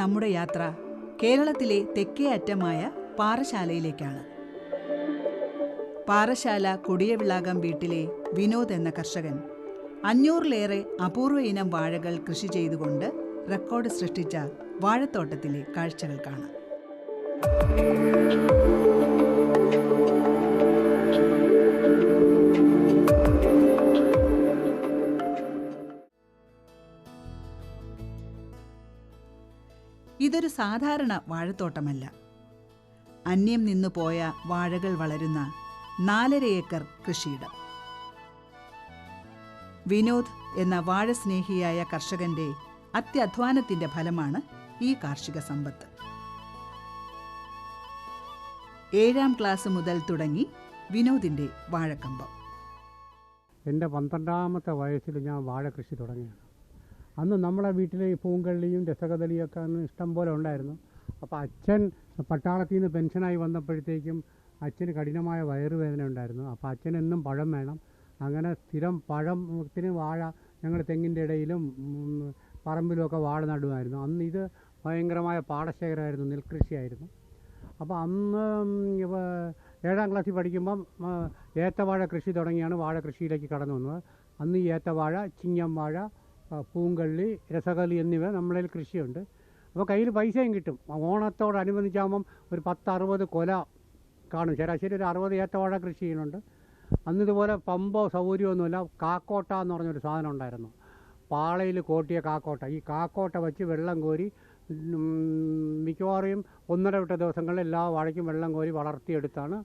നമ്മുടെ യാത്ര കേരളത്തിലെ തെക്കേ അറ്റമായ പാറശാലയിലേക്കാണ്. പാറശാല കൊടിയവിളാകം വീട്ടിലെ വിനോദ് എന്ന കർഷകൻ അഞ്ഞൂറിലേറെ അപൂർവ ഇനം വാഴകൾ കൃഷി ചെയ്തുകൊണ്ട് റെക്കോർഡ് സൃഷ്ടിച്ച വാഴത്തോട്ടത്തിലെ കാഴ്ചകൾ കാണാം. ഇതൊരു സാധാരണ വാഴത്തോട്ടമല്ല. അന്യം നിന്നു പോയ വാഴകൾ വളരുന്ന നാലര ഏക്കർ കൃഷിയിടം. വിനോദ് എന്ന വാഴ സ്നേഹിയായ കർഷകന്റെ അത്യധ്വാനത്തിന്റെ ഫലമാണ് ഈ കാർഷിക സമ്പത്ത്. ഏഴാം ക്ലാസ് മുതൽ തുടങ്ങി വിനോദിന്റെ വാഴക്കമ്പം. എന്റെ പന്ത്രണ്ടാമത്തെ വയസ്സിൽ ഞാൻ വാഴ കൃഷി തുടങ്ങിയാണ് അന്ന് നമ്മളെ വീട്ടിൽ ഈ രസകദളിയും ഒക്കെ അന്ന് ഇഷ്ടം പോലെ ഉണ്ടായിരുന്നു. അപ്പോൾ അച്ഛൻ പട്ടാളത്തിൽ നിന്ന് പെൻഷനായി വന്നപ്പോഴത്തേക്കും അച്ഛന് കഠിനമായ വയറുവേദന ഉണ്ടായിരുന്നു. അപ്പോൾ അച്ഛൻ എന്നും പഴം വേണം. അങ്ങനെ സ്ഥിരം പഴത്തിന് വാഴ ഞങ്ങൾ തെങ്ങിന്റെ ഇടയിലും പറമ്പിലുമൊക്കെ വാഴ നടുമായിരുന്നു. അന്ന് ഇത് ഭയങ്കരമായ പാടശേഖരമായിരുന്നു നെൽകൃഷിയായിരുന്നു. അപ്പോൾ അന്ന് ഏഴാം ക്ലാസ്സിൽ പഠിക്കുമ്പം ഏത്തവാഴ കൃഷി തുടങ്ങിയാണ് വാഴ കൃഷിയിലേക്ക് കടന്നു വന്നത്. അന്ന് ഈ ഏത്തവാഴ ചിങ്ങം വാഴ പൂങ്കള്ളി രസകളി എന്നിവ നമ്മളിൽ കൃഷിയുണ്ട്. അപ്പോൾ കയ്യിൽ പൈസയും കിട്ടും. ഓണത്തോടനുബന്ധിച്ചാകുമ്പം ഒരു പത്ത് അറുപത് കൊല കാണും. ശരാശരി ഒരു അറുപത് ഏത്തവാഴ കൃഷി ചെയ്യുന്നുണ്ട്. അന്ന് ഇതുപോലെ പമ്പോ സൗകര്യമൊന്നുമില്ല. കാക്കോട്ട എന്ന് പറഞ്ഞൊരു സാധനം ഉണ്ടായിരുന്നു. പാളയിൽ കോട്ടിയ കാക്കോട്ട. ഈ കാക്കോട്ട വെച്ച് വെള്ളം കോരി മിക്കവാറും ഒന്നര വിട്ട ദിവസങ്ങളിൽ എല്ലാ വാഴയ്ക്കും വെള്ളം കോരി വളർത്തിയെടുത്താണ്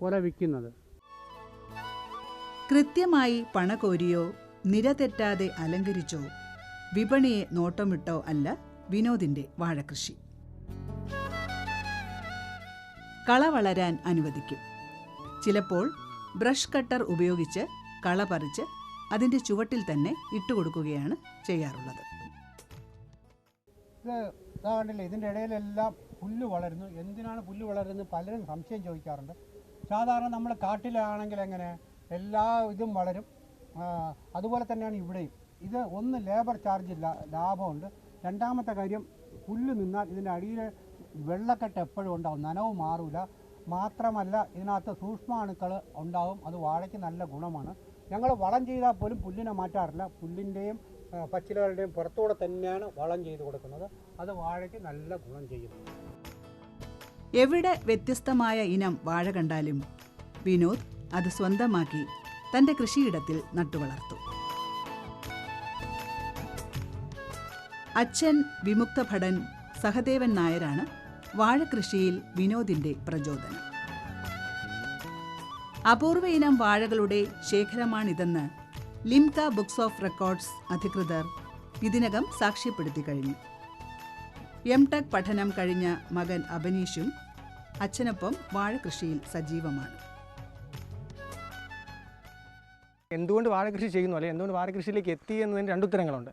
കൊല വിൽക്കുന്നത്. കൃത്യമായി പണകോരിയോ നിരതെറ്റാതെ അലങ്കരിച്ചോ? വിപണിയെ നോട്ടമിട്ടോ അല്ല വിനോദിന്റെ വാഴകൃഷി. കള വളരാൻ അനുവദിക്കും. ചിലപ്പോൾ ബ്രഷ് കട്ടർ ഉപയോഗിച്ച് കള പറിച്ച് അതിന്റെ ചുവട്ടിൽ തന്നെ ഇട്ടുകൊടുക്കുകയാണ് ചെയ്യാറുള്ളത്. ഇത് കണ്ടില്ലേ ഇതിന്റെ ഇടയിലെല്ലാം പുല്ല് വളരുന്നു. എന്തിനാണ് പുല്ല് വളരുന്നത് പലരും സംശയം ചോദിക്കാറുണ്ട്. സാധാരണ നമ്മൾ കാട്ടിലാണെങ്കിൽ എങ്ങനെ എല്ലാ ഇതും വളരും. അതുപോലെ തന്നെയാണ് ഇവിടെയും. ഇത് ഒന്ന് ലേബർ ചാർജ് ലാഭമുണ്ട്. രണ്ടാമത്തെ കാര്യം പുല്ല് നിന്നാൽ ഇതിന്റെ അടിയിൽ വെള്ളക്കെട്ട് എപ്പോഴും ഉണ്ടാവും. നനവ് മാറൂല. മാത്രമല്ല ഇതിനകത്ത് സൂക്ഷ്മാണുക്കൾ ഉണ്ടാവും. അത് വാഴയ്ക്ക് നല്ല ഗുണമാണ്. ഞങ്ങൾ വളം ചെയ്താൽ പോലും പുല്ലിനെ മാറ്റാറില്ല. പുല്ലിന്റെയും പച്ചിലകളുടെയും പുറത്തൂടെ തന്നെയാണ് വളം ചെയ്ത് കൊടുക്കുന്നത്. അത് വാഴയ്ക്ക് നല്ല ഗുണം ചെയ്യും. എവിടെ വ്യത്യസ്തമായ ഇനം വാഴ കണ്ടാലും വിനോദ് അത് സ്വന്തമാക്കി. തന്റെ കൃഷിയിടത്തിൽ നട്ടുവളർത്തു. അച്ഛൻ വിമുക്ത ഭടൻ സഹദേവൻ നായരാണ് വാഴകൃഷിയിൽ വിനോദിന്റെ പ്രചോദനം. അപൂർവ ഇനം വാഴകളുടെ ശേഖരമാണിതെന്ന് ലിംക ബുക്സ് ഓഫ് റെക്കോർഡ്സ് അധികൃതർ ഇതിനകം സാക്ഷ്യപ്പെടുത്തി കഴിഞ്ഞു. എം ടെക് പഠനം കഴിഞ്ഞ മകൻ അബനീഷും അച്ഛനൊപ്പം വാഴകൃഷിയിൽ സജീവമാണ്. എന്തുകൊണ്ട് വാഴകൃഷി ചെയ്യുന്നു? അല്ലെങ്കിൽ എന്തുകൊണ്ട് വാഴകൃഷിയിലേക്ക് എത്തി എന്നതിന് രണ്ട് ഉത്തരങ്ങളുണ്ട്.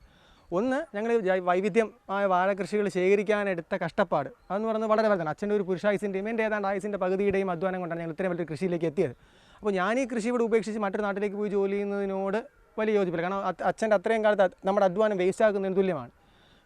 ഒന്ന് ഞങ്ങൾ വൈവിധ്യമായ വാഴകൃഷികൾ ശേഖരിക്കാനെടുത്ത കഷ്ടപ്പാട്. അതെന്ന് പറയുന്നത് വളരെ വലുതാണ്. അച്ഛന്റെ ഒരു പുരുഷായുസിന്റെയും എന്റെ ഏതാണ്ട് ആയുസിന്റെ പകുതിയുടെയും അധ്വാനം കൊണ്ടാണ് ഞങ്ങൾ ഇത്രയും വലിയ കൃഷിയിലേക്ക് എത്തിയത്. അപ്പോൾ ഞാൻ ഈ കൃഷി ഇവിടെ ഉപേക്ഷിച്ച് മറ്റൊരു നാട്ടിലേക്ക് പോയി ജോലി ചെയ്യുന്നതിനോട് വലിയ യോജിപ്പില്ല. കാരണം അച്ഛന്റെ അത്രയും കാലത്ത് നമ്മുടെ അധ്വാനം വേസ്റ്റ് ആക്കുന്നതിന് തുല്യമാണ്.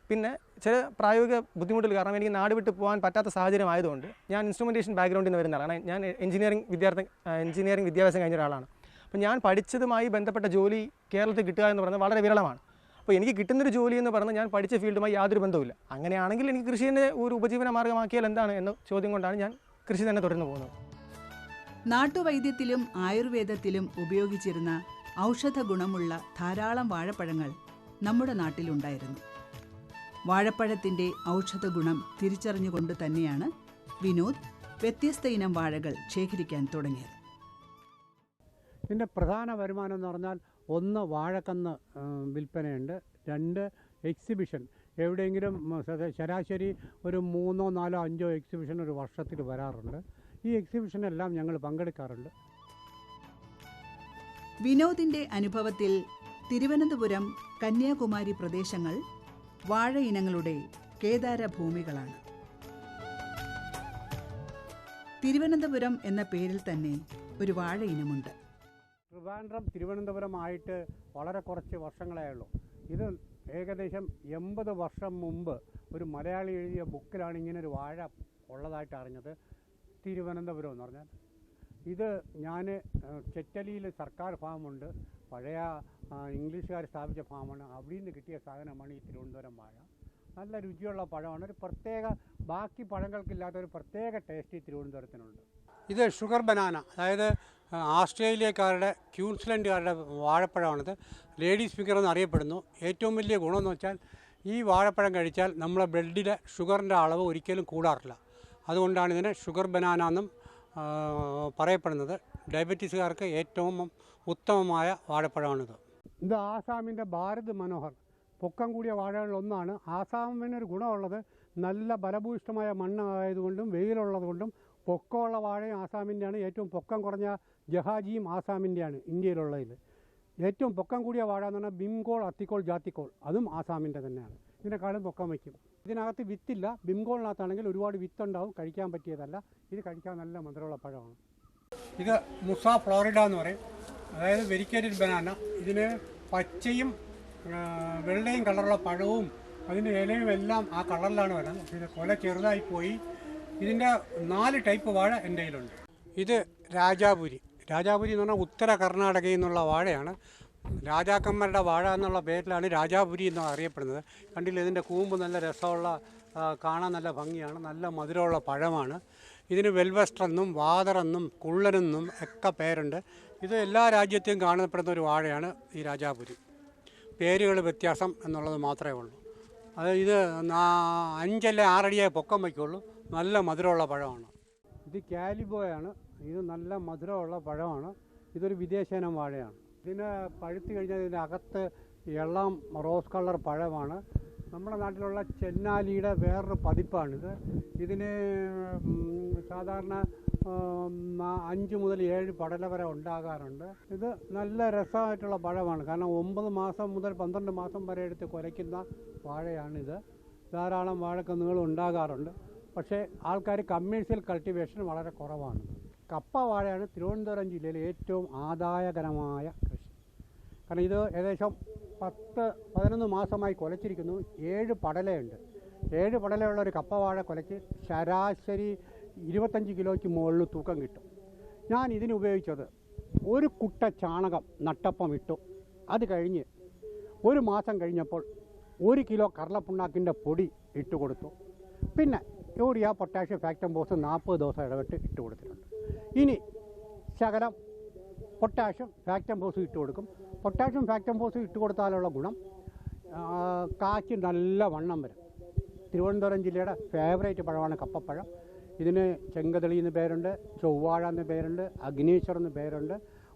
പിന്നെ ചില പ്രായോഗിക ബുദ്ധിമുട്ടുകൾ കാരണം എനിക്ക് നാട് വിട്ട് പോകാൻ പറ്റാത്ത സാഹചര്യം ആയതുകൊണ്ട് ഞാൻ ഇൻസ്ട്രുമെന്റേഷൻ ബാക്ക്ഗ്രൗണ്ടിൽ നിന്ന് വരുന്ന ആളാണ്. ഞാൻ എഞ്ചിനീയറിംഗ് വിദ്യാർത്ഥി എഞ്ചിനീയറിംഗ് വിദ്യാഭ്യാസം കഴിഞ്ഞ ഒരാളാണ്. അപ്പോൾ ഞാൻ പഠിച്ചതുമായി ബന്ധപ്പെട്ട ജോലി കേരളത്തിൽ കിട്ടുക എന്ന് പറയുന്നത് വളരെ വിരളമാണ്. അപ്പോൾ എനിക്ക് കിട്ടുന്നൊരു ജോലി എന്ന് പറഞ്ഞാൽ ഞാൻ പഠിച്ച ഫീൽഡുമായി യാതൊരു ബന്ധവുമില്ല. അങ്ങനെയാണെങ്കിൽ എനിക്ക് കൃഷി തന്നെ ഒരു ഉപജീവന മാർഗമാക്കിയാൽ എന്താണ് എന്ന ചോദ്യം കൊണ്ടാണ് ഞാൻ കൃഷി തന്നെ തുടർന്ന് പോകുന്നത്. നാട്ടുവൈദ്യത്തിലും ആയുർവേദത്തിലും ഉപയോഗിച്ചിരുന്ന ഔഷധ ഗുണമുള്ള ധാരാളം വാഴപ്പഴങ്ങൾ നമ്മുടെ നാട്ടിലുണ്ടായിരുന്നു. വാഴപ്പഴത്തിന്റെ ഔഷധ ഗുണം തിരിച്ചറിഞ്ഞുകൊണ്ട് തന്നെയാണ് വിനോദ് വ്യത്യസ്ത ഇനം വാഴകൾ ശേഖരിക്കാൻ തുടങ്ങിയത്. ഇതിന്റെ പ്രധാന വരുമാനം എന്ന് പറഞ്ഞാൽ ഒന്ന് വാഴക്കന്ന് വിൽപ്പനയുണ്ട്. രണ്ട് എക്സിബിഷൻ. എവിടെയെങ്കിലും ശരാശരി ഒരു മൂന്നോ നാലോ അഞ്ചോ എക്സിബിഷൻ ഒരു വർഷത്തിൽ വരാറുണ്ട്. ഈ എക്സിബിഷനെല്ലാം ഞങ്ങൾ പങ്കെടുക്കാറുണ്ട്. വിനോദിന്റെ അനുഭവത്തിൽ തിരുവനന്തപുരം കന്യാകുമാരി പ്രദേശങ്ങൾ വാഴ ഇനങ്ങളുടെ കേദാര ഭൂമികളാണ് തിരുവനന്തപുരം എന്ന പേരിൽ തന്നെ ഒരു വാഴ ഇനമുണ്ട്. ട്രിവാൻഡ്രം തിരുവനന്തപുരമായിട്ട് വളരെ കുറച്ച് വർഷങ്ങളേ ഉള്ളൂ. ഇത് ഏകദേശം എൺപത് വർഷം മുമ്പ് ഒരു മലയാളി എഴുതിയ ബുക്കിലാണ് ഇങ്ങനെ ഒരു വാഴ ഉള്ളതായിട്ട് അറിഞ്ഞത്. തിരുവനന്തപുരം എന്ന് പറഞ്ഞാൽ. ഇത് ഞാൻ ചെറ്റലിയിൽ സർക്കാർ ഫാമുണ്ട്. പഴയ ഇംഗ്ലീഷുകാർ സ്ഥാപിച്ച ഫാമാണ്. അവിടെ നിന്ന് കിട്ടിയ സാധനമാണ് ഈ തിരുവനന്തപുരം വാഴ. നല്ല രുചിയുള്ള പഴമാണ്. ഒരു പ്രത്യേക ബാക്കി പഴങ്ങൾക്കില്ലാത്ത ഒരു പ്രത്യേക ടേസ്റ്റ് ഈ തിരുവനന്തപുരത്തിനുണ്ട്. ഇത് ഷുഗർ ബനാന. അതായത് ആസ്ട്രേലിയക്കാരുടെ ക്യൂൻസ്ലൻഡുകാരുടെ വാഴപ്പഴമാണിത്. ലേഡി സ്പീക്കർ എന്ന് അറിയപ്പെടുന്നു. ഏറ്റവും വലിയ ഗുണമെന്ന് വെച്ചാൽ ഈ വാഴപ്പഴം കഴിച്ചാൽ നമ്മളെ ബ്ലഡിലെ ഷുഗറിന്റെ അളവ് ഒരിക്കലും കൂടാറില്ല. അതുകൊണ്ടാണ് ഇതിനെ ഷുഗർ ബനാന എന്നും പറയപ്പെടുന്നത്. ഡയബറ്റീസുകാർക്ക് ഏറ്റവും ഉത്തമമായ വാഴപ്പഴമാണിത്. ഇത് ആസാമിന്റെ ഭാരത് മനോഹർ. പൊക്കം കൂടിയ വാഴകളിലൊന്നാണ്. ആസാമിനൊരു ഗുണമുള്ളത് നല്ല ബലഭൂയിഷ്ടമായ മണ്ണ് ആയതുകൊണ്ടും വെയിലുള്ളത് കൊണ്ടും പൊക്കമുള്ള വാഴയും ആസാമിന്റെയാണ്. ഏറ്റവും പൊക്കം കുറഞ്ഞ ജഹാജിയും ആസാമിന്റെയാണ് ഇന്ത്യയിലുള്ളതിൽ ഏറ്റവും പൊക്കം കൂടിയ വാഴ എന്ന് പറഞ്ഞാൽ ബിംഗോൾ അത്തിക്കോൾ ജാത്തിക്കോൾ. അതും ആസാമിന്റെ തന്നെയാണ്. ഇതിനെക്കാളും പൊക്കം വയ്ക്കും. ഇതിനകത്ത് വിത്തില്ല. ബിംകോളിനകത്താണെങ്കിൽ ഒരുപാട് വിത്തുണ്ടാവും. കഴിക്കാൻ പറ്റിയതല്ല. ഇത് കഴിക്കാൻ നല്ല മധുരമുള്ള പഴമാണ്. ഇത് മുസ ഫ്ലോറിഡ എന്ന് പറയും. അതായത് വെരിക്കേറ്റഡ് ബനാന. ഇതിന് പച്ചയും വെള്ളയും കളറുള്ള പഴവും അതിന്റെ ഇലയും എല്ലാം ആ കളറിലാണ് വരുന്നത്. പിന്നെ കൊല ചെറുതായി പോയി. ഇതിന്റെ നാല് ടൈപ്പ് വാഴ എന്റെ കയ്യിലുണ്ട്. ഇത് രാജാപുരി. രാജാപുരി എന്ന് പറഞ്ഞാൽ ഉത്തര കർണാടകയിൽ നിന്നുള്ള വാഴയാണ്. രാജാക്കന്മാരുടെ വാഴ എന്നുള്ള പേരിലാണ് രാജാപുരി എന്ന് അറിയപ്പെടുന്നത്. കണ്ടില്ല ഇതിന്റെ കൂമ്പ് നല്ല രസമുള്ള കാണാൻ നല്ല ഭംഗിയാണ്. നല്ല മധുരമുള്ള പഴമാണ്. ഇതിന് വാതർ എന്നും കുള്ളനെന്നും ഒക്കെ പേരുണ്ട്. ഇത് എല്ലാ രാജ്യത്തെയും കാണപ്പെടുന്ന ഒരു വാഴയാണ് ഈ രാജാപുരി. പേരുകൾ വ്യത്യാസം എന്നുള്ളത് മാത്രമേ ഉള്ളൂ. അത് ഇത് അഞ്ചല്ലേ അഞ്ചല്ല ആറടിയേ പൊക്കം വയ്ക്കുള്ളൂ. നല്ല മധുരമുള്ള പഴമാണ്. ഇത് കാലിബോയാണ്. ഇത് നല്ല മധുരമുള്ള പഴമാണ്. ഇതൊരു വിദേശനം വാഴയാണ്. ഇതിന് പഴുത്ത് കഴിഞ്ഞാൽ ഇതിന്റെ അകത്ത് എള്ളം റോസ് കളർ പഴമാണ്. നമ്മുടെ നാട്ടിലുള്ള ചെന്നാലിയുടെ വേറൊരു പതിപ്പാണിത്. ഇതിന് സാധാരണ അഞ്ച് മുതൽ ഏഴ് പടല വരെ ഉണ്ടാകാറുണ്ട്. ഇത് നല്ല രസമായിട്ടുള്ള പഴമാണ്. കാരണം ഒമ്പത് മാസം മുതൽ പന്ത്രണ്ട് മാസം വരെ എടുത്ത് കുലയ്ക്കുന്ന വാഴയാണിത്. ധാരാളം വാഴക്കന്നുകൾ ഉണ്ടാകാറുണ്ട്. പക്ഷേ ആൾക്കാർ കമ്മേഴ്ഷ്യൽ കൾട്ടിവേഷൻ വളരെ കുറവാണ്. കപ്പ വാഴയാണ് തിരുവനന്തപുരം ജില്ലയിലെ ഏറ്റവും ആദായകരമായ കൃഷി. കാരണം ഇത് ഏകദേശം പത്ത് പതിനൊന്ന് മാസമായി കുലച്ചിരിക്കുന്നു. ഏഴ് പടലയുണ്ട്. ഏഴ് പടലയുള്ള ഒരു കപ്പ വാഴ കുലയ്ക്ക് ശരാശരി ഇരുപത്തഞ്ച് കിലോയ്ക്ക് മുകളിൽ തൂക്കം കിട്ടും. ഞാൻ ഇതിന് ഉപയോഗിച്ചത് ഒരു കുട്ട ചാണകം നട്ടപ്പം ഇട്ടു. അത് കഴിഞ്ഞ് ഒരു മാസം കഴിഞ്ഞപ്പോൾ ഒരു കിലോ കടലപ്പുണ്ണാക്കിന്റെ പൊടി ഇട്ട് കൊടുത്തു. പിന്നെ യൂറിയ പൊട്ടാഷ്യം ഫാക്ടം ബോസ് നാൽപ്പത് ദിവസം ഇടവിട്ട് ഇട്ട് കൊടുത്തിട്ടുണ്ട്. ഇനി ശകലം പൊട്ടാഷ്യം ഫാക്ടം ബോസ് ഇട്ട് കൊടുക്കും. പൊട്ടാഷ്യം ഫാക്ടം ബോസ് ഇട്ട് കൊടുത്താലുള്ള ഗുണം കാച്ചി നല്ല വണ്ണം വരും. തിരുവനന്തപുരം ജില്ലയുടെ ഫേവറേറ്റ് പഴമാണ് കപ്പപ്പഴം. ഇതിന് ചെങ്കതളി എന്ന് പേരുണ്ട് ചൊവ്വാഴ എന്ന് പേരുണ്ട് അഗ്നീശ്വർ എന്ന് പേരുണ്ട്.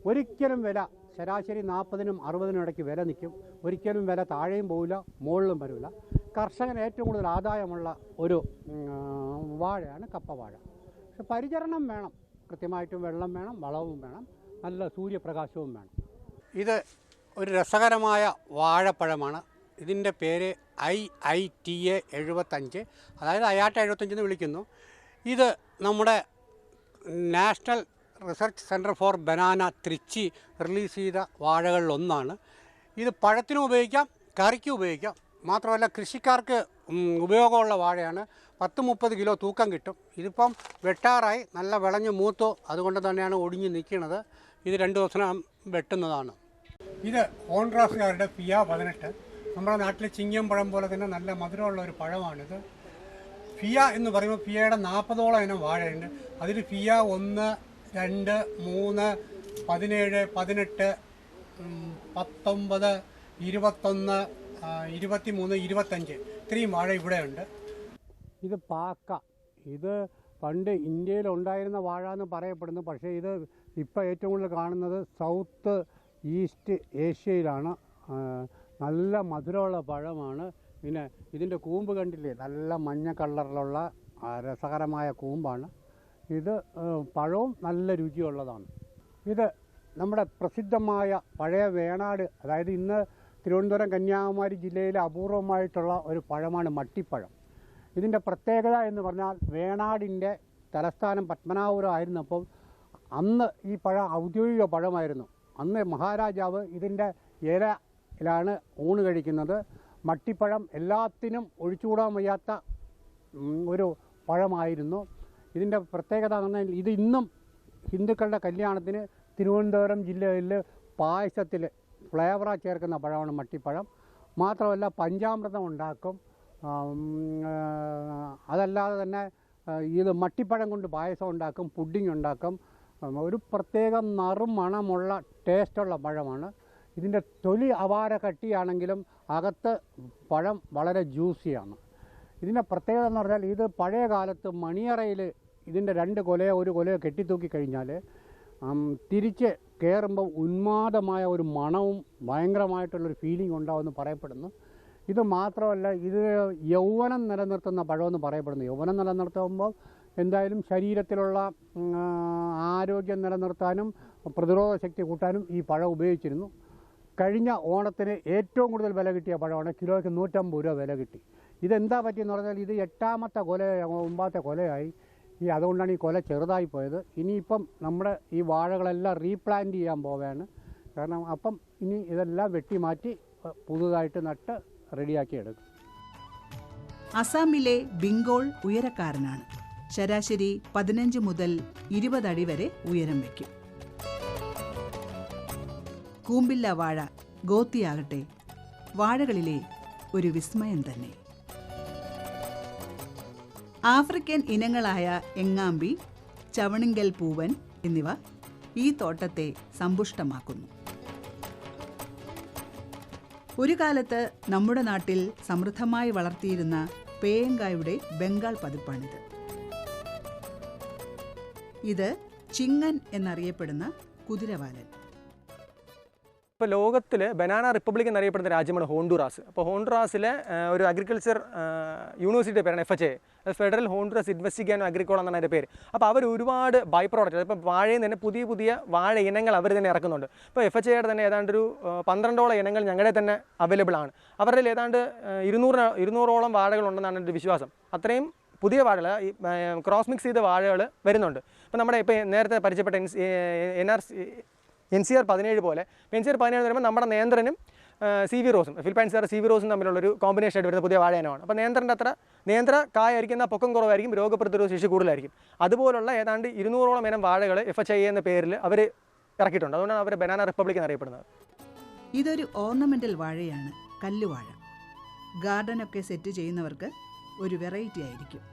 ഒരിക്കലും വില ശരാശരി നാൽപ്പതിനും അറുപതിനും ഇടയ്ക്ക് വില നിൽക്കും. ഒരിക്കലും വില താഴെയും പോവില്ല മുകളിലും വരില്ല. കർഷകന് ഏറ്റവും കൂടുതൽ ആദായമുള്ള ഒരു വാഴയാണ് കപ്പവാഴ. പക്ഷെ പരിചരണം വേണം. കൃത്യമായിട്ടും വെള്ളം വേണം വളവും വേണം നല്ല സൂര്യപ്രകാശവും വേണം. ഇത് ഒരു രസകരമായ വാഴപ്പഴമാണ്. ഇതിന്റെ പേര് ഐ ഐ ടി എ എഴുപത്തഞ്ച്. അതായത് അയാട്ട എഴുപത്തഞ്ച് എന്ന് വിളിക്കുന്നു. ഇത് നമ്മുടെ national research centre for banana Trichy release ചെയ്ത വാഴകളിലൊന്നാണ്. ഇത് പഴത്തിനും ഉപയോഗിക്കാം കറിക്കും ഉപയോഗിക്കാം. മാത്രമല്ല കൃഷിക്കാർക്ക് ഉപയോഗമുള്ള വാഴയാണ്. പത്ത് മുപ്പത് കിലോ തൂക്കം കിട്ടും. ഇതിപ്പം വെട്ടാറായി നല്ല വിളഞ്ഞു മൂത്തു. അതുകൊണ്ട് തന്നെയാണ് ഒടിഞ്ഞ് നിൽക്കുന്നത്. ഇത് രണ്ട് ദിവസം വെട്ടുന്നതാണ്. ഇത് ഹോൺഗ്രാസുകാരുടെ പിയ പതിനെട്ട്. നമ്മുടെ നാട്ടിലെ ചിങ്ങം പഴം പോലെ തന്നെ നല്ല മധുരമുള്ള ഒരു പഴമാണിത്. ഫിയ എന്ന് പറയുമ്പോൾ ഫിയയുടെ നാൽപ്പതോളം ഇനം വാഴയുണ്ട്. അതിൽ ഫിയ ഒന്ന് രണ്ട് മൂന്ന് പതിനേഴ് പതിനെട്ട് പത്തൊമ്പത് ഇരുപത്തൊന്ന് ആ, ഇരുപത്തിമൂന്ന് ഇരുപത്തഞ്ച്. ഇത്രയും വാഴ ഇവിടെയുണ്ട്. ഇത് പാക്ക. ഇത് പണ്ട് ഇന്ത്യയിൽ ഉണ്ടായിരുന്ന വാഴ എന്ന് പറയപ്പെടുന്നു. പക്ഷേ ഇത് ഇപ്പോൾ ഏറ്റവും കൂടുതൽ കാണുന്നത് സൗത്ത് ഈസ്റ്റ് ഏഷ്യയിലാണ്. നല്ല മധുരമുള്ള പഴമാണ്. പിന്നെ ഇതിന്റെ കൂമ്പ് കണ്ടില്ലേ? നല്ല മഞ്ഞ കളറിലുള്ള രസകരമായ കൂമ്പാണ്. ഇത് പഴവും നല്ല രുചിയുള്ളതാണ്. ഇത് നമ്മുടെ പ്രസിദ്ധമായ പഴയ വേണാട് അതായത് ഇന്ന് തിരുവനന്തപുരം കന്യാകുമാരി ജില്ലയിലെ അപൂർവമായിട്ടുള്ള ഒരു പഴമാണ് മട്ടിപ്പഴം. ഇതിന്റെ പ്രത്യേകത എന്ന് പറഞ്ഞാൽ വേണാടിന്റെ തലസ്ഥാനം പത്മനാപുരം ആയിരുന്നപ്പോൾ അന്ന് ഈ പഴം ഔദ്യോഗിക പഴമായിരുന്നു. അന്ന് മഹാരാജാവ് ഇതിന്റെ ഇലയിലാണ് ഊണ് കഴിക്കുന്നത്. മട്ടിപ്പഴം എല്ലാത്തിനും ഒഴിച്ചുകൂടാൻ വയ്യാത്ത ഒരു പഴമായിരുന്നു. ഇതിന്റെ പ്രത്യേകത എന്ന് ഇത് ഇന്നും ഹിന്ദുക്കളുടെ കല്യാണത്തിന് തിരുവനന്തപുരം ജില്ലയിൽ പായസത്തിൽ ഫ്ലേവറാ ചേർക്കുന്ന പഴമാണ് മട്ടിപ്പഴം. മാത്രമല്ല പഞ്ചാമൃതം ഉണ്ടാക്കും. അതല്ലാതെ തന്നെ ഇത് മട്ടിപ്പഴം കൊണ്ട് പായസം ഉണ്ടാക്കും പുഡിംഗ് ഉണ്ടാക്കും. ഒരു പ്രത്യേക നറും മണമുള്ള ടേസ്റ്റുള്ള പഴമാണ്. ഇതിന്റെ തൊലി അവാര കട്ടിയാണെങ്കിലും അകത്ത് പഴം വളരെ ജ്യൂസിയാണ്. ഇതിന്റെ പ്രത്യേകത എന്ന് പറഞ്ഞാൽ ഇത് പഴയ കാലത്ത് മണിയറയിൽ ഇതിന്റെ രണ്ട് കൊലയോ ഒരു കൊലയോ കെട്ടിത്തൂക്കി കഴിഞ്ഞാൽ തിരിച്ച് കയറുമ്പോൾ ഉന്മാദമായ ഒരു മണവും ഭയങ്കരമായിട്ടുള്ളൊരു ഫീലിംഗ് ഉണ്ടാവുമെന്ന് പറയപ്പെടുന്നു. ഇത് മാത്രമല്ല ഇത് യൗവനം നിലനിർത്തുന്ന പഴമെന്ന് പറയപ്പെടുന്നു. യൗവനം നിലനിർത്തുമ്പോൾ എന്തായാലും ശരീരത്തിലുള്ള ആരോഗ്യം നിലനിർത്താനും പ്രതിരോധ ശക്തി കൂട്ടാനും ഈ പഴം ഉപയോഗിച്ചിരുന്നു. കഴിഞ്ഞ ഓണത്തിന് ഏറ്റവും കൂടുതൽ വില കിട്ടിയ പഴമാണ് കിലോയ്ക്ക് നൂറ്റമ്പത് രൂപ വില കിട്ടി. ഇതെന്താ പറ്റിയെന്ന് പറഞ്ഞാൽ ഇത് എട്ടാമത്തെ കൊല ഒമ്പാമത്തെ കൊലയായി. ഈ അതുകൊണ്ടാണ് ഈ കൊല ചെറുതായി പോയത്. ഇനിയിപ്പം നമ്മുടെ ഈ വാഴകളെല്ലാം റീപ്ലാന്റ് ചെയ്യാൻ പോവുകയാണ്. കാരണം അപ്പം ഇനി ഇതെല്ലാം വെട്ടി മാറ്റി പുതുതായിട്ട് നട്ട് റെഡിയാക്കി എടുക്കും. അസാമിലെ ബിങ്കോൾ ഉയരക്കാരനാണ്. ശരാശരി പതിനഞ്ച് മുതൽ ഇരുപത് അടി വരെ ഉയരം വയ്ക്കും. കൂമ്പില്ല വാഴ ഗോത്തിയാകട്ടെ വാഴകളിലെ ഒരു വിസ്മയം തന്നെ. ആഫ്രിക്കൻ ഇനങ്ങളായ എങ്ങാമ്പി ചവണിങ്കൽ പൂവൻ എന്നിവ ഈ തോട്ടത്തെ സമ്പുഷ്ടമാക്കുന്നു. ഒരു കാലത്ത് നമ്മുടെ നാട്ടിൽ സമൃദ്ധമായി വളർത്തിയിരുന്ന പേയങ്കായുടെ ബംഗാൾ പതിപ്പാണിത്. ഇത് ചിങ്ങൻ എന്നറിയപ്പെടുന്ന കുതിരവാലൻ. ഇപ്പോൾ ലോകത്തിൽ ബനാന റിപ്പബ്ലിക് എന്നറിയപ്പെടുന്ന രാജ്യമാണ് ഹോണ്ടുറാസ്. അപ്പോൾ ഹോണ്ടുറാസിലെ ഒരു അഗ്രികൾച്ചർ യൂണിവേഴ്സിറ്റി പേരാണ് F H A federal Honduras ഇൻവെസ്റ്റിഗാനോ അഗ്രിക്കോൾ എന്നാണ് അതിന്റെ പേര്. അപ്പോൾ അവർ ഒരുപാട് ബൈ പ്രോഡക്റ്റ് ഇപ്പോൾ വാഴയിൽ തന്നെ പുതിയ പുതിയ വാഴ ഇനങ്ങൾ അവർ തന്നെ ഇറക്കുന്നുണ്ട്. ഇപ്പോൾ എഫ് എച്ച് എയുടെ തന്നെ ഏതാണ്ട് ഒരു പന്ത്രണ്ടോളം ഇനങ്ങൾ ഞങ്ങളുടെ തന്നെ അവൈലബിൾ ആണ്. അവരുടെ ഏതാണ്ട് ഇരുന്നൂറ് ഇരുന്നൂറോളം വാഴകളുണ്ടെന്നാണ് എന്റെ വിശ്വാസം. അത്രയും പുതിയ വാഴകൾ ഈ ക്രോസ് മിക്സ് ചെയ്ത വാഴകൾ വരുന്നുണ്ട്. ഇപ്പോൾ നമ്മുടെ ഇപ്പോൾ നേരത്തെ പരിചയപ്പെട്ട N N R N C R പതിനേഴ് പോലെ. എൻ സി ആർ പതിനേഴ് പറയുമ്പോൾ നമ്മുടെ നേന്ത്രനും സി വി റോസും ഫിലിപ്പൈൻസ് സാർ സി വി റോസും തമ്മിലുള്ളൊരു കോമ്പിനേഷൻ ആയിട്ട് വരുന്ന പുതിയ വാഴയനമാണ്. അപ്പോൾ നേന്ത്രന്റെ അത്ര നേന്ത്ര കായായിരിക്കുന്ന പൊക്കം കുറവായിരിക്കും രോഗപ്രതിരോധ ശേഷി കൂടുതലായിരിക്കും. അതുപോലുള്ള ഏതാണ്ട് ഇരുന്നൂറോളം ഇനം വാഴകൾ എഫ് എച്ച് ഐ എന്ന പേരിൽ അവർ ഇറക്കിയിട്ടുണ്ട്. അതുകൊണ്ടാണ് അവർ ബനാന റിപ്പബ്ലിക് എന്നറിയപ്പെടുന്നത്. ഇതൊരു ഓർണമെന്റൽ വാഴയാണ് കല്ലുവാഴ. ഗാർഡനൊക്കെ സെറ്റ് ചെയ്യുന്നവർക്ക് ഒരു വെറൈറ്റി ആയിരിക്കും.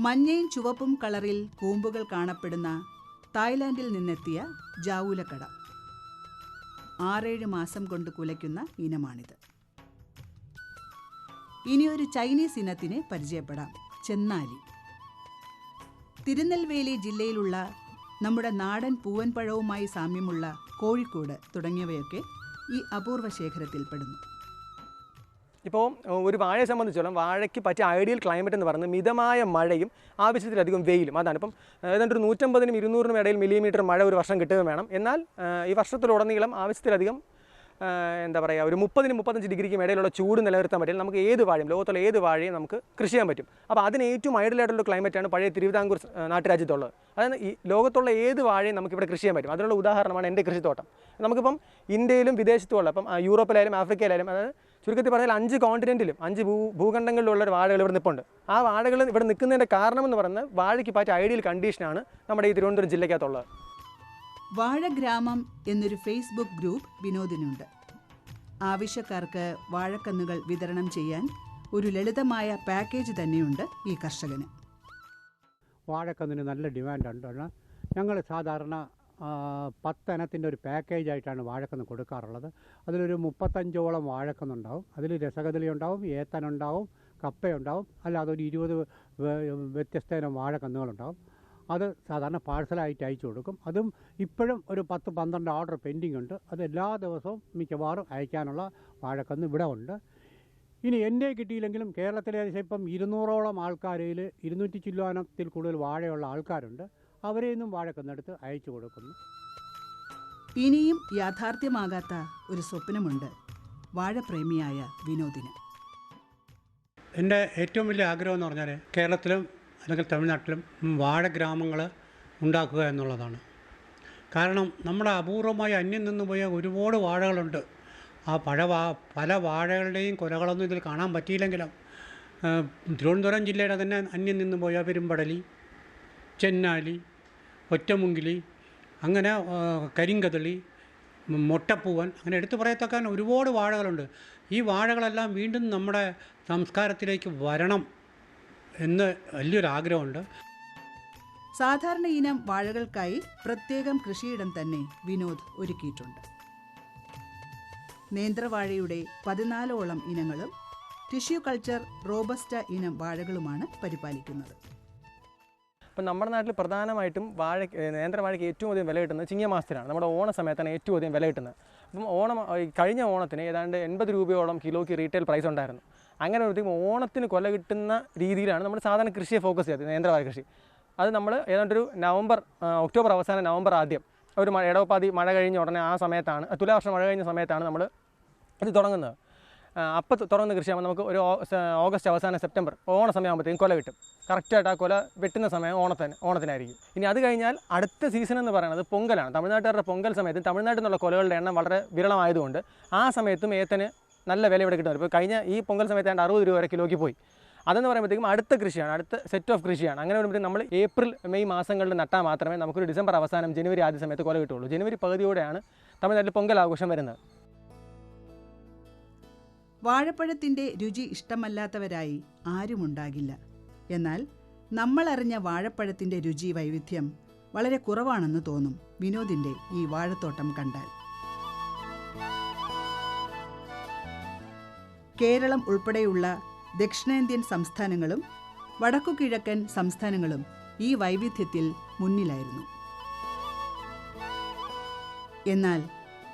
മഞ്ഞയും ചുവപ്പും കളറിൽ കൂമ്പുകൾ കാണപ്പെടുന്ന തായ്ലാൻഡിൽ നിന്നെത്തിയ ജാവൂലക്കട. ആറേഴ് മാസം കൊണ്ട് കുലയ്ക്കുന്ന ഇനമാണിത്. ഇനിയൊരു ചൈനീസ് ഇനത്തിനെ പരിചയപ്പെടാം. ചെന്നാലി. തിരുനെൽവേലി ജില്ലയിലുള്ള നമ്മുടെ നാടൻ പൂവൻപഴവുമായി സാമ്യമുള്ള കോഴിക്കോട് തുടങ്ങിയവയൊക്കെ ഈ അപൂർവ ശേഖരത്തിൽപ്പെടുന്നു. ഇപ്പോൾ ഒരു വാഴയെ സംബന്ധിച്ചോളം വാഴയ്ക്ക് പറ്റിയ ഐഡിയൽ ക്ലൈമറ്റ് എന്ന് പറയുന്നത് മിതമായ മഴയും ആവശ്യത്തിലധികം വെയിലും അതാണ്. ഇപ്പം ഏതാണ്ട് ഒരു നൂറ്റമ്പതിനും ഇരുന്നൂറിനും ഇടയിൽ മില്ലിമീറ്റർ മഴ ഒരു വർഷം കിട്ടുകയും വേണം. എന്നാൽ ഈ വർഷത്തിലുടനീളം ആവശ്യത്തിലധികം എന്താ പറയുക ഒരു മുപ്പതിനും മുപ്പത്തഞ്ച് ഡിഗ്രിക്കും ഇടയിലുള്ള ചൂട് നിലനിർത്താൻ പറ്റില്ല നമുക്ക് ഏത് വാഴയും ലോകത്തുള്ള ഏത് വാഴയും നമുക്ക് കൃഷി ചെയ്യാൻ പറ്റും. അപ്പോൾ അതിന് ഏറ്റവും ഐഡലായിട്ടുള്ള ക്ലൈമറ്റാണ് പഴയ തിരുവിതാംകൂർ നാട്ടുരാജ്യത്തുള്ളത്. അതായത് ഈ ലോകത്തുള്ള ഏത് വാഴയും നമുക്കിവിടെ കൃഷി ചെയ്യാൻ പറ്റും. അതിനുള്ള ഉദാഹരണമാണ് എന്റെ കൃഷിത്തോട്ടം. നമുക്കിപ്പം ഇന്ത്യയിലും വിദേശത്തുമുള്ള ഇപ്പം യൂറോപ്പിലായാലും ആഫ്രിക്കയിലായാലും അതായത് ചുരുക്കത്തിൽ പറഞ്ഞാൽ അഞ്ച് കോണ്ടിനെന്റിലും അഞ്ച് ഭൂ ഭൂഖണ്ഡങ്ങളിലുള്ള ഒരു വാഴകൾ ഇവിടെ നിൽപ്പുണ്ട് ആ വാഴകൾ ഇവിടെ നിൽക്കുന്നതിന്റെ കാരണം എന്ന് പറയുന്നത് വാഴയ്ക്ക് പറ്റിയ ഐഡിയൽ കണ്ടീഷനാണ് നമ്മുടെ ഈ തിരുവനന്തപുരം ജില്ലയ്ക്കകത്തുള്ളത്. വാഴഗ്രാമം എന്നൊരു ഫേസ്ബുക്ക് ഗ്രൂപ്പ് വിനോദിനുണ്ട്. ആവശ്യക്കാർക്ക് വാഴക്കന്നുകൾ വിതരണം ചെയ്യാൻ ഒരു ലളിതമായ പാക്കേജ് തന്നെയുണ്ട് ഈ കർഷകന്. വാഴക്കന്നിന് നല്ല ഡിമാൻഡുണ്ട് ഞങ്ങൾ സാധാരണ പത്തിനത്തിന്റെ ഒരു പാക്കേജായിട്ടാണ് വാഴക്കന്ന് കൊടുക്കാറുള്ളത്. അതിലൊരു മുപ്പത്തഞ്ചോളം വാഴക്കന്നുണ്ടാവും. അതിൽ രസകദളി ഉണ്ടാവും ഏത്തനുണ്ടാവും കപ്പയുണ്ടാവും അല്ലാതെ ഒരു ഇരുപത് വ്യത്യസ്ത ഇനം വാഴക്കന്നുകളുണ്ടാവും. അത് സാധാരണ പാഴ്സലായിട്ട് അയച്ചു കൊടുക്കും. അതും ഇപ്പോഴും ഒരു പത്ത് പന്ത്രണ്ട് ഓർഡർ പെൻഡിങ് ഉണ്ട് അത് എല്ലാ ദിവസവും മിക്കവാറും അയക്കാനുള്ള വാഴക്കന്ന് ഇവിടെ ഉണ്ട്. ഇനി എന്റെ കിട്ടിയില്ലെങ്കിലും കേരളത്തിലെ ഏകദേശം ഇപ്പം ഇരുന്നൂറോളം ആൾക്കാരിൽ ഇരുന്നൂറ്റി ചില്ലുവാനത്തിൽ കൂടുതൽ വാഴയുള്ള ആൾക്കാരുണ്ട്. അവരെ നിന്നും വാഴക്കന്നെടുത്ത് അയച്ചു കൊടുക്കുന്നു. ഇനിയും യാഥാർത്ഥ്യമാകാത്ത ഒരു സ്വപ്നമുണ്ട് വാഴപ്രേമിയായ വിനോദിന്. എന്റെ ഏറ്റവും വലിയ ആഗ്രഹം എന്ന് പറഞ്ഞാൽ കേരളത്തിലും അല്ലെങ്കിൽ തമിഴ്നാട്ടിലും വാഴ ഗ്രാമങ്ങൾ ഉണ്ടാക്കുക എന്നുള്ളതാണ്. കാരണം നമ്മുടെ അപൂർവമായി അന്യം നിന്ന് പോയ ഒരുപാട് വാഴകളുണ്ട്. ആ പഴ വാ പല വാഴകളുടെയും കൊലകളൊന്നും ഇതിൽ കാണാൻ പറ്റിയില്ലെങ്കിലും തിരുവനന്തപുരം ജില്ലയുടെ തന്നെ അന്യം നിന്ന് പോയ പെരുമ്പടലി ചെന്നാലി ഒറ്റമുങ്കിലി അങ്ങനെ കരിങ്കതളി മൊട്ടപ്പൂവൻ അങ്ങനെ എടുത്തു പറയത്തക്കാൻ ഒരുപാട് വാഴകളുണ്ട്. ഈ വാഴകളെല്ലാം വീണ്ടും നമ്മുടെ സംസ്കാരത്തിലേക്ക് വരണം എന്ന് വലിയൊരു ആഗ്രഹമുണ്ട് സാധാരണ ഇനം വാഴകൾക്കായി പ്രത്യേകം കൃഷിയിടം തന്നെ വിനോദ് ഒരുക്കിയിട്ടുണ്ട്. നേന്ത്രവാഴയുടെ പതിനാലോളം ഇനങ്ങളും ടിഷ്യൂ കൾച്ചർ റോബസ്റ്റ ഇനം വാഴകളുമാണ് പരിപാലിക്കുന്നത്. അപ്പം നമ്മുടെ നാട്ടിൽ പ്രധാനമായിട്ടും വാഴ നേന്ത്രവാഴയ്ക്ക് ഏറ്റവും അധികം വില കിട്ടുന്നത് ചിങ്ങമാസത്തിലാണ് നമ്മുടെ ഓണ സമയത്താണ് ഏറ്റവും അധികം വില കിട്ടുന്നത്. അപ്പം ഓണം കഴിഞ്ഞ ഓണത്തിന് ഏതാണ്ട് എൺപത് രൂപയോളം കിലോയ്ക്ക് റീറ്റെയിൽ പ്രൈസ് ഉണ്ടായിരുന്നു. അങ്ങനെ ഒരു ഓണത്തിന് കൊല കിട്ടുന്ന രീതിയിലാണ് നമ്മൾ സാധാരണ കൃഷിയെ ഫോക്കസ് ചെയ്തത് നേന്ത്രവാഴ കൃഷി. അത് നമ്മൾ ഏതാണ്ട് ഒരു നവംബർ ഒക്ടോബർ അവസാനം നവംബർ ആദ്യം ഒരു മഴ ഇടവപ്പാതി മഴ കഴിഞ്ഞ ഉടനെ ആ സമയത്താണ് തുലാവർഷം മഴ കഴിഞ്ഞ സമയത്താണ് നമ്മൾ ഇത് തുടങ്ങുന്നത്. അപ്പോൾ കൃഷി കൃഷിയാകുമ്പോൾ നമുക്ക് ഒരു ഓഗസ്റ്റ് അവസാനം സെപ്റ്റംബർ ഓണ സമയമാകുമ്പോഴത്തേക്കും കൊല കിട്ടും. കറക്റ്റായിട്ട് ആ കൊല വെട്ടുന്ന സമയം ഓണത്തിന് ഓണത്തിനായിരിക്കും. ഇനി അത് കഴിഞ്ഞാൽ അടുത്ത സീസൺ എന്ന് പറയുന്നത് പൊങ്കലാണ്. തമിഴ്നാട്ടുകാരുടെ പൊങ്കൽ സമയത്ത് തമിഴ്നാട്ടിൽ നിന്നുള്ള കൊലകളുടെ എണ്ണം വളരെ വിരളമായതുകൊണ്ട് ആ സമയത്തും ഏത്തന് നല്ല വില ഇവിടെ കിട്ടുന്നത് ഇപ്പോൾ കഴിഞ്ഞ ഈ പൊങ്കൽ സമയത്ത് ഏതാണ്ട് അറുപത് രൂപ വരെ കിലോയ്ക്ക് പോയി. അതെന്ന് പറയുമ്പോഴത്തേക്കും അടുത്ത കൃഷിയാണ് അടുത്ത സെറ്റ് ഓഫ് കൃഷിയാണ്. അങ്ങനെ വരുമ്പോഴത്തേക്കും നമ്മൾ ഏപ്രിൽ മെയ് മാസങ്ങളിൽ നട്ടാൽ മാത്രമേ നമുക്കൊരു ഡിസംബർ അവസാനം ജനുവരി ആദ്യ സമയത്ത് കൊല കിട്ടുള്ളൂ ജനുവരി പകുതിയോടെയാണ് തമിഴ്നാട്ടിൽ പൊങ്കൽ ആഘോഷം വരുന്നത്. വാഴപ്പഴത്തിന്റെ രുചി ഇഷ്ടമല്ലാത്തവരായി ആരുമുണ്ടാകില്ല. എന്നാൽ നമ്മളറിഞ്ഞ വാഴപ്പഴത്തിന്റെ രുചി വൈവിധ്യം വളരെ കുറവാണെന്ന് തോന്നും വിനോദിന്റെ ഈ വാഴത്തോട്ടം കണ്ടാൽ. കേരളം ഉൾപ്പെടെയുള്ള ദക്ഷിണേന്ത്യൻ സംസ്ഥാനങ്ങളും വടക്കു കിഴക്കൻ സംസ്ഥാനങ്ങളും ഈ വൈവിധ്യത്തിൽ മുന്നിലായിരുന്നു. എന്നാൽ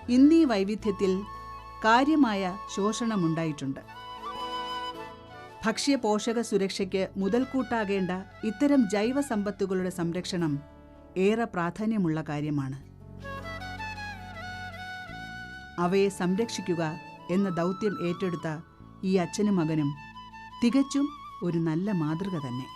ഇന്നീ വൈവിധ്യത്തിൽ കാര്യമായ ശോഷണമുണ്ടായിട്ടുണ്ട്. ഭക്ഷ്യ പോഷക സുരക്ഷയ്ക്ക് മുതൽക്കൂട്ടാകേണ്ട ഇത്തരം ജൈവ സമ്പത്തുകളുടെ സംരക്ഷണം ഏറെ പ്രാധാന്യമുള്ള കാര്യമാണ്. അവയെ സംരക്ഷിക്കുക എന്ന ദൗത്യം ഏറ്റെടുത്ത ഈ അച്ഛനും മകനും തികച്ചും ഒരു നല്ല മാതൃക തന്നെ.